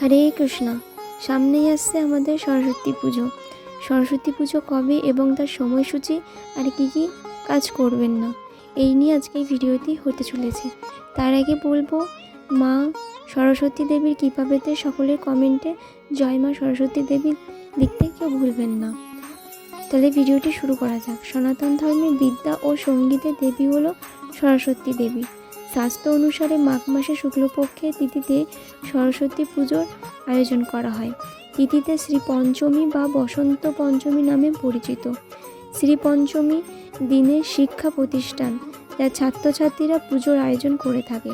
হরে কৃষ্ণ। সামনেই আসছে আমাদের সরস্বতী পুজো। সরস্বতী পুজো কবে এবং তার সময়সূচি আর কি কি কাজ করবেন না, এই নিয়ে আজকে ভিডিওটি হতে চলেছে। তার আগে বলব, মা সরস্বতী দেবীর কৃপা পেতে সকলের কমেন্টে জয় মা সরস্বতী দেবী লিখতে কেউ ভুলবেন না। তাহলে ভিডিওটি শুরু করা যাক। সনাতন ধর্মের বিদ্যা ও সঙ্গীতের দেবী হলো সরস্বতী দেবী। শাস্ত্র অনুসারে মাঘ মাসে শুক্লপক্ষে তিথিতে সরস্বতী পুজোর আয়োজন করা হয়। তিথিতে শ্রী পঞ্চমী বা বসন্ত পঞ্চমী নামে পরিচিত। শ্রী পঞ্চমী দিনে শিক্ষা প্রতিষ্ঠান যা ছাত্রছাত্রীরা পুজোর আয়োজন করে থাকে।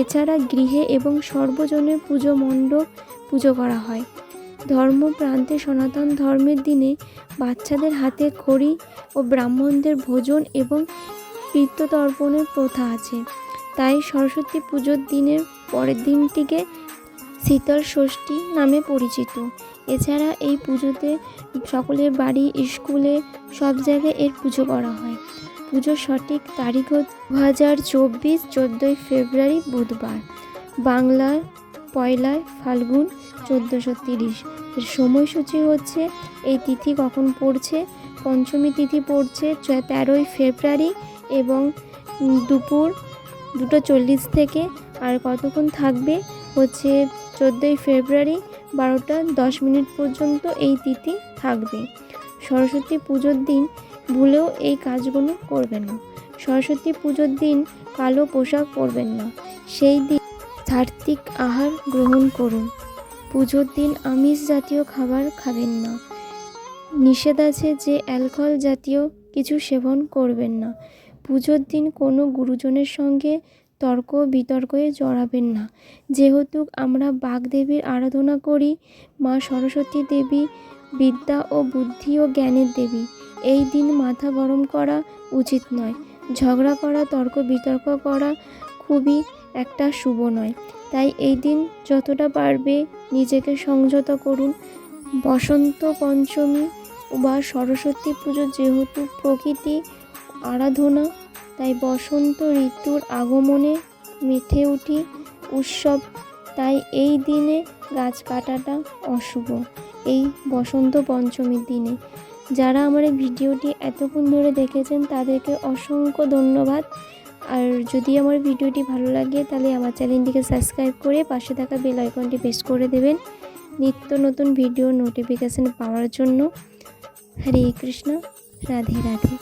এছাড়া গৃহে এবং সর্বজনের পুজো মণ্ডপ পুজো করা হয়। ধর্ম প্রান্তে সনাতন ধর্মের দিনে বাচ্চাদের হাতে খড়ি ও ব্রাহ্মণদের ভোজন এবং পিতৃতর্পণের প্রথা আছে। তাই সরস্বতী পুজোর দিনের পরের দিনটিকে শীতল ষষ্ঠী নামে পরিচিত। এছাড়া এই পুজোতে সকলের বাড়ি, স্কুলে সব জায়গায় এর পুজো করা হয়। পুজোর সঠিক তারিখ দু হাজার চব্বিশ, চোদ্দোই ফেব্রুয়ারি, বুধবার। বাংলার পয়লা ফাল্গুন, চোদ্দোশো তিরিশ। এর সময়সূচি হচ্ছে, এই তিথি কখন পড়ছে, পঞ্চমী তিথি পড়ছে, তেরোই ফেব্রুয়ারি এবং দুপুর দুটো চল্লিশ থেকে আর কতক্ষণ থাকবে? হচ্ছে চোদ্দোই ফেব্রুয়ারি বারোটা দশ মিনিট পর্যন্ত এই তিথি থাকবে। সরস্বতী পুজোর দিন ভুলেও এই কাজগুলো করবেন না। সরস্বতী পুজোর দিন কালো পোশাক পরবেন না। সেই দিন সাত্ত্বিক আহার গ্রহণ করুন। পুজোর দিন আমিষ জাতীয় খাবার খাবেন না। নিষেধ আছে যে অ্যালকোহল জাতীয় কিছু সেবন করবেন না। পুজোর দিন কোনো গুরুজনের সঙ্গে তর্ক বিতর্কে জড়াবেন না। যেহেতু আমরা বাগদেবীর আরাধনা করি, মা সরস্বতী দেবী বিদ্যা ও বুদ্ধি ও জ্ঞানের দেবী, এই দিন মাথা গরম করা উচিত নয়। ঝগড়া করা, তর্ক বিতর্ক করা খুবই একটা শুভ নয়। তাই এই দিন যতটা পারবে নিজেকে সংযত করুন। বসন্ত পঞ্চমী বা সরস্বতী পুজো যেহেতু প্রকৃতি আরাধনা, তাই বসন্ত ঋতুর আগমনে মেতে উঠি উৎসব, তাই এই দিনে গাছ কাটাটা অশুভ। এই বসন্ত পঞ্চমীর দিনে। যারা আমার এই ভিডিওটি এতক্ষণ ধরে দেখেছেন, তাদেরকে অসংখ্য ধন্যবাদ। আর যদি আমার ভিডিওটি ভালো লাগে, তাহলে আমার চ্যানেলটিকে সাবস্ক্রাইব করে পাশে থাকা বেল আইকনটি প্রেস করে দেবেন নিত্য নতুন ভিডিও নোটিফিকেশান পাওয়ার জন্য। হরে কৃষ্ণ, রাধে রাধে।